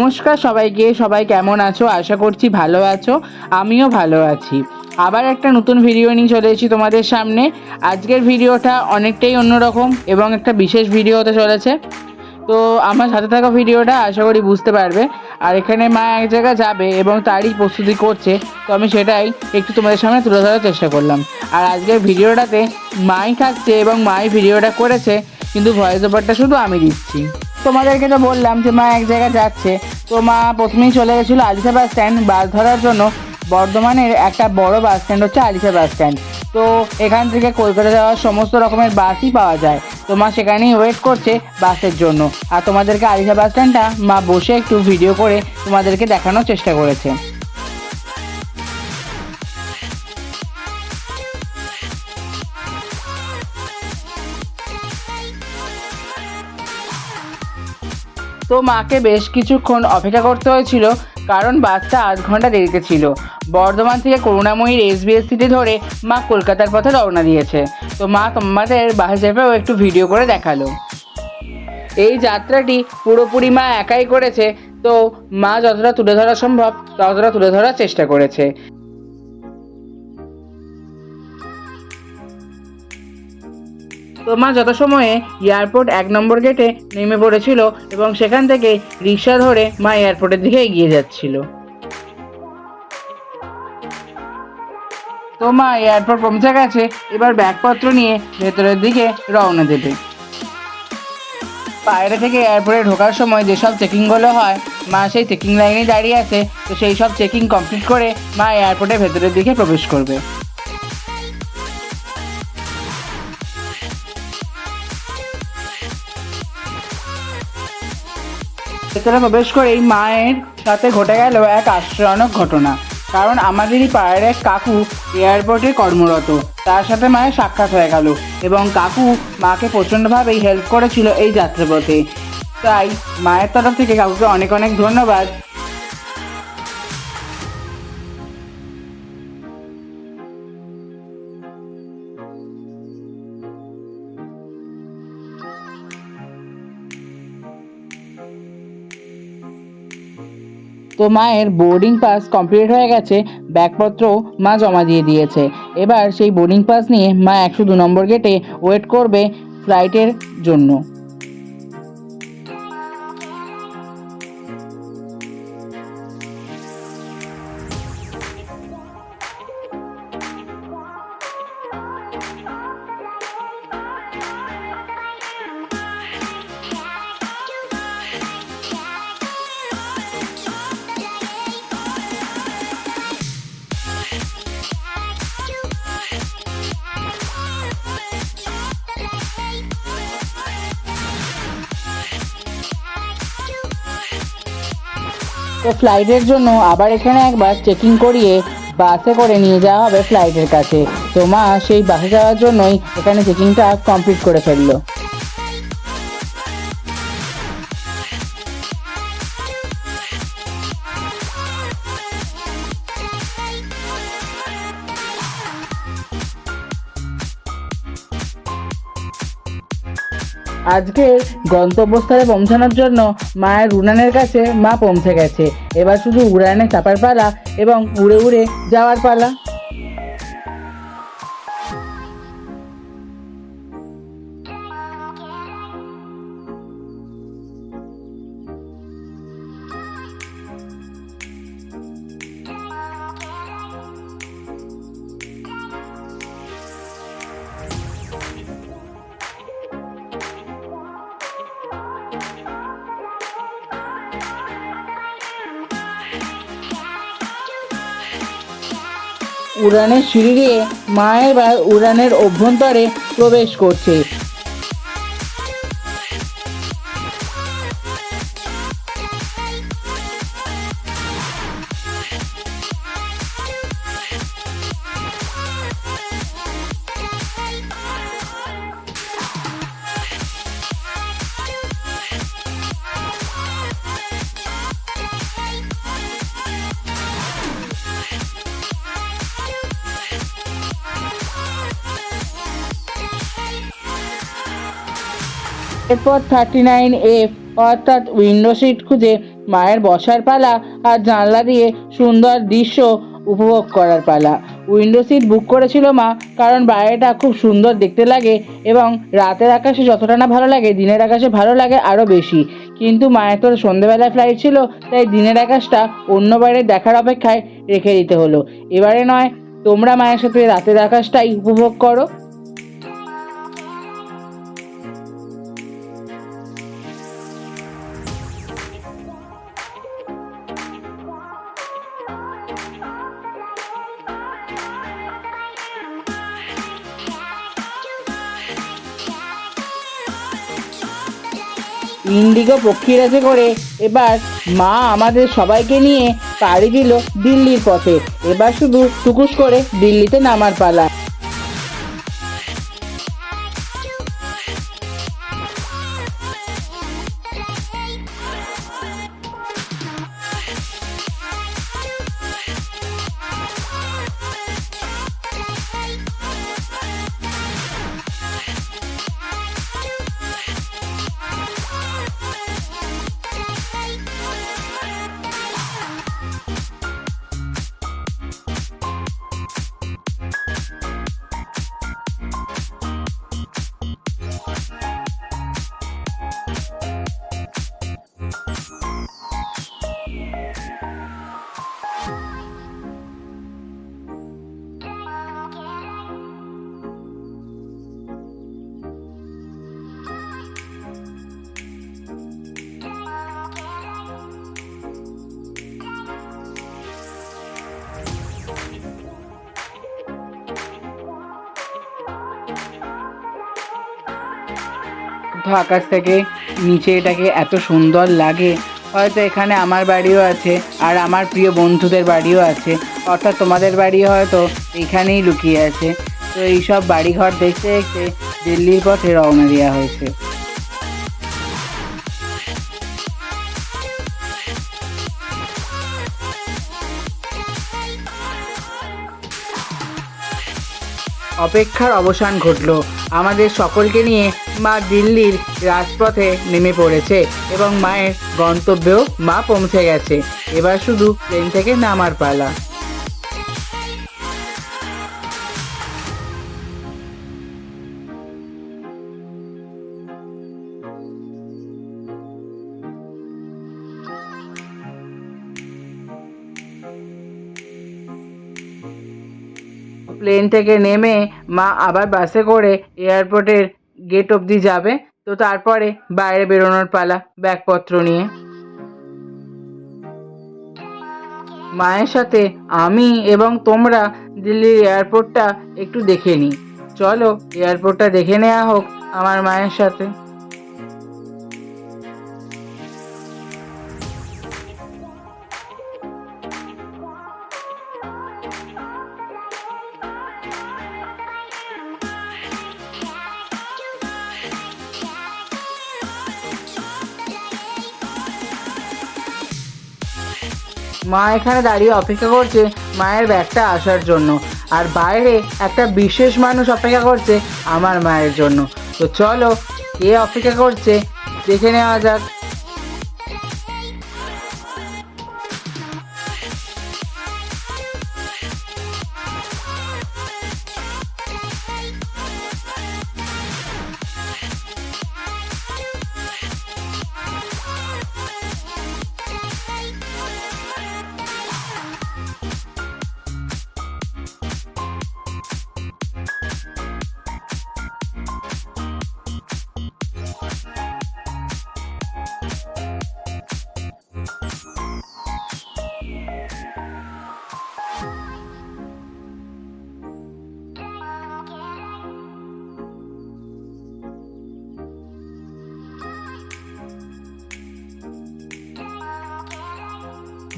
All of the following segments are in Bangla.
নমস্কার সবাইকে, সবাই কেমন আছো? আশা করছি ভালো আছো, আমিও ভালো আছি। আবার একটা নতুন ভিডিও নিয়ে চলে এসেছি তোমাদের সামনে। আজকের ভিডিওটা অনেকটাই অন্যরকম এবং একটা বিশেষ ভিডিও হতে চলেছে। তো আমার সাথে থাকা ভিডিওটা আশা করি বুঝতে পারবে। আর এখানে মা এক জায়গায় যাবে এবং তারই প্রস্তুতি করছে। তো আমি সেটাই একটু তোমাদের সামনে তুলে ধরার চেষ্টা করলাম। আর আজকের ভিডিওটাতে মাই থাকছে এবং মাই ভিডিওটা করেছে, কিন্তু ভয়েস ওভারটা শুধু আমি দিচ্ছি। তোমাদেরকে তো বললাম যে মা এক জায়গায় যাচ্ছে। তো মা প্রথমেই চলে গেছিল আলিশা বাস স্ট্যান্ড বাস ধরার জন্য। বর্ধমানের একটা বড় বাস স্ট্যান্ড হচ্ছে আলিশা বাস স্ট্যান্ড। তো এখান থেকে কলকাতা যাওয়ার সমস্ত রকমের বাসই পাওয়া যায়। তো মা সেখানেই ওয়েট করছে বাসের জন্য। আর তোমাদেরকে আলিশা বাস স্ট্যান্ডটা মা বসে একটু ভিডিও করে তোমাদেরকে দেখানোর চেষ্টা করেছে। তো মাকে বেশ কিছুক্ষণ অপেক্ষা করতে হয়েছিল, কারণ বাসটা আধ ঘণ্টা দেরিতে ছিল। বর্ধমান থেকে করুণাময়ীর এসবিএসসিটি ধরে মা কলকাতার পথে রওনা দিয়েছে। তো মা তোমাদের বাসে চেপেও একটু ভিডিও করে দেখাল। এই যাত্রাটি পুরোপুরি মা একাই করেছে, তো মা যতটা তুলে ধরা সম্ভব ততটা তুলে ধরার চেষ্টা করেছে। তো মা যত সময়ে এয়ারপোর্ট এক নম্বর গেটে নেমে পড়েছিল এবং সেখান থেকে রিক্সা ধরে মা এয়ারপোর্টের দিকে এগিয়ে যাচ্ছিল। তো মা এয়ারপোর্ট পৌঁছে গেছে, এবার ব্যাগপত্র নিয়ে ভেতরের দিকে রওনা দেবে। বাইরে থেকে এয়ারপোর্টে ঢোকার সময় যেসব চেকিংগুলো হয়, মা সেই চেকিং লাইনে দাঁড়িয়ে আছে, তো সেই সব চেকিং কমপ্লিট করে মা এয়ারপোর্টের ভেতরের দিকে প্রবেশ করবে। ভেতরে প্রবেশ করে এই মায়ের সাথে ঘটে গেল এক আশ্চর্যজনক ঘটনা। কারণ আমাদেরই পাড়ার এক কাকু এয়ারপোর্টে কর্মরত। তার সাথে মায়ের সাক্ষাৎ হয়ে গেল এবং কাকু মাকে প্রচণ্ডভাবেই হেল্প করেছিল এই যাত্রাপথে। তাই মায়ের তরফ থেকে কাকুকে অনেক অনেক ধন্যবাদ। তো মায়ের বোর্ডিং পাস কমপ্লিট হয়ে গেছে, ব্যাগপত্র মা জমা দিয়ে দিয়েছে। এবার সেই বোর্ডিং পাস নিয়ে মা একশো দু নম্বর গেটে ওয়েট করবে ফ্লাইটের জন্য। তো ফ্লাইটের জন্য আবার এখানে একবার চেকিং করিয়ে বাসে করে নিয়ে যাওয়া হবে ফ্লাইটের কাছে। তো মা সেই বাসে যাওয়ার জন্যই এখানে চেকিংটা কমপ্লিট করে ফেলল। আজকে গন্তব্যস্থলে পৌঁছানোর জন্য মায়ের উড়ানের কাছে মা পৌঁছে গেছে। এবার শুধু উড়ানে চাপার পালা এবং উড়ে উড়ে যাওয়ার পালা। উড়ানের সিঁড়ি দিয়ে মায়ের বা উড়ানের অভ্যন্তরে প্রবেশ করছে। এরপর থার্টি নাইন এফ অর্থাৎ উইন্ডো সিট খুঁজে মায়ের বসার পালা আর জানলা দিয়ে সুন্দর দৃশ্য উপভোগ করার পালা। উইন্ডো সিট বুক করেছিল মা কারণ বাইরেটা খুব সুন্দর দেখতে লাগে এবং রাতের আকাশে যতটা না ভালো লাগে, দিনের আকাশে ভালো লাগে আরও বেশি। কিন্তু মায়ের তোর সন্ধেবেলায় ফ্লাইট ছিল, তাই দিনের আকাশটা অন্য বাইরে দেখার অপেক্ষায় রেখে দিতে হলো। এবারে নয়, তোমরা মায়ের সাথে রাতের আকাশটাই উপভোগ করো। ইন্ডিগো পক্ষীরাজে করে। এবার মা আমাদের সবাইকে নিয়ে পাড়ি দিল দিল্লির পথে। এবার শুধু টুকুস করে দিল্লিতে নামার পালা। আকাশ থেকে, নিচে এটাকে এত সুন্দর লাগে। হয়তো এখানে আমার বাড়িও আছে, আর আমার প্রিয় বন্ধুদের বাড়িও আছে। অর্থাৎ তোমাদের বাড়ি হয়তো এখানেই লুকিয়ে আছে। তো এইসব বাড়িঘর দেখতে দেখতে দিল্লির পথে রওনা দেওয়া হয়েছে। অপেক্ষার অবসান ঘটল। আমাদের সকলকে নিয়ে মা দিল্লির রাজপথে নেমে পড়েছে এবং মায়ের গন্তব্যেও মা পৌঁছে গেছে। এবার শুধু ট্রেন থেকে নামার পালা। প্লেন থেকে নেমে মা আবার বাসে করে এয়ারপোর্টের গেট অবধি যাবে। তো তারপরে বাইরে বেরোনোর পালা ব্যাগপত্র নিয়ে। মায়ের সাথে আমি এবং তোমরা দিল্লির এয়ারপোর্টটা একটু দেখে নিই। চলো এয়ারপোর্টটা দেখে নেওয়া হোক আমার মায়ের সাথে। মা এখানে দাঁড়িয়ে অপেক্ষা করছে মায়ের ব্যাগটা আসার জন্য। আর বাইরে একটা বিশেষ মানুষ অপেক্ষা করছে আমার মায়ের জন্য। তো চলো, কে অপেক্ষা করছে, দেখে নেওয়া যাক।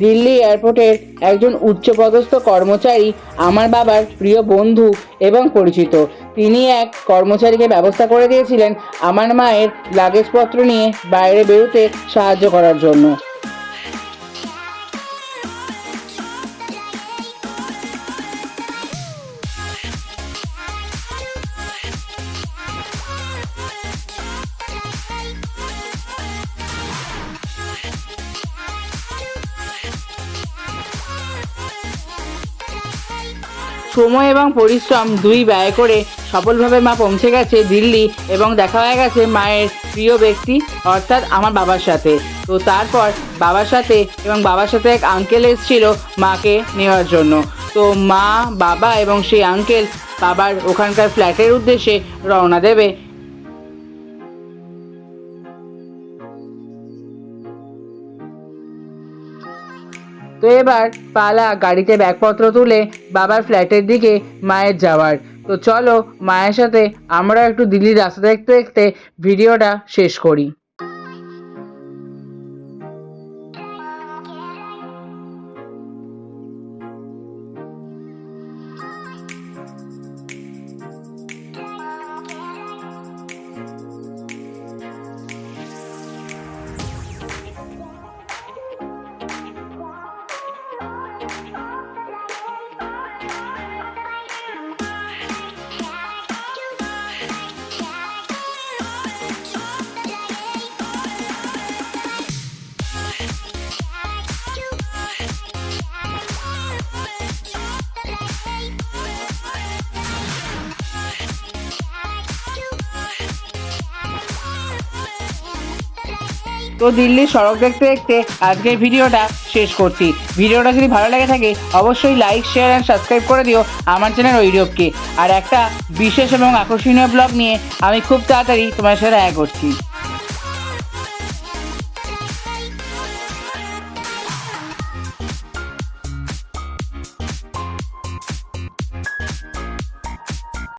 দিল্লি এয়ারপোর্টের একজন উচ্চপদস্থ কর্মচারী, আমার বাবার প্রিয় বন্ধু এবং পরিচিত। তিনি এক কর্মচারীকে ব্যবস্থা করে দিয়েছিলেন আমার মায়ের লাগেজপত্র নিয়ে বাইরে বেরোতে সাহায্য করার জন্য। সময় এবং পরিশ্রম দুই ব্যয় করে সফলভাবে মা পৌঁছে গেছে দিল্লি এবং দেখা হয়ে গেছে মায়ের প্রিয় ব্যক্তি, অর্থাৎ আমার বাবার সাথে। তো তারপর বাবার সাথে এবং বাবার সাথে এক আঙ্কেল এসেছিল মাকে নেওয়ার জন্য। তো মা, বাবা এবং সেই আঙ্কেল বাবার ওখানকার ফ্ল্যাটের উদ্দেশ্যে রওনা দেবে। তো এবার পালা গাড়িতে ব্যাগপত্র তুলে বাবার ফ্ল্যাটের দিকে মায়ের যাওয়ার। তো চলো মায়ের সাথে আমরা একটু দিল্লির রাস্তা দেখতে দেখতে ভিডিওটা শেষ করি। তো দিল্লির সড়ক দেখতে দেখতে আজকের ভিডিওটা শেষ করছি। ভিডিওটা যদি ভালো লেগে থাকে, অবশ্যই লাইক শেয়ার অ্যান্ড সাবস্ক্রাইব করে দিও আমার চ্যানেল ওইরবকে আর একটা বিশেষ এবং আকর্ষণীয় ব্লগ নিয়ে আমি খুব তাড়াতাড়ি তোমার সাথে দেখা করছি।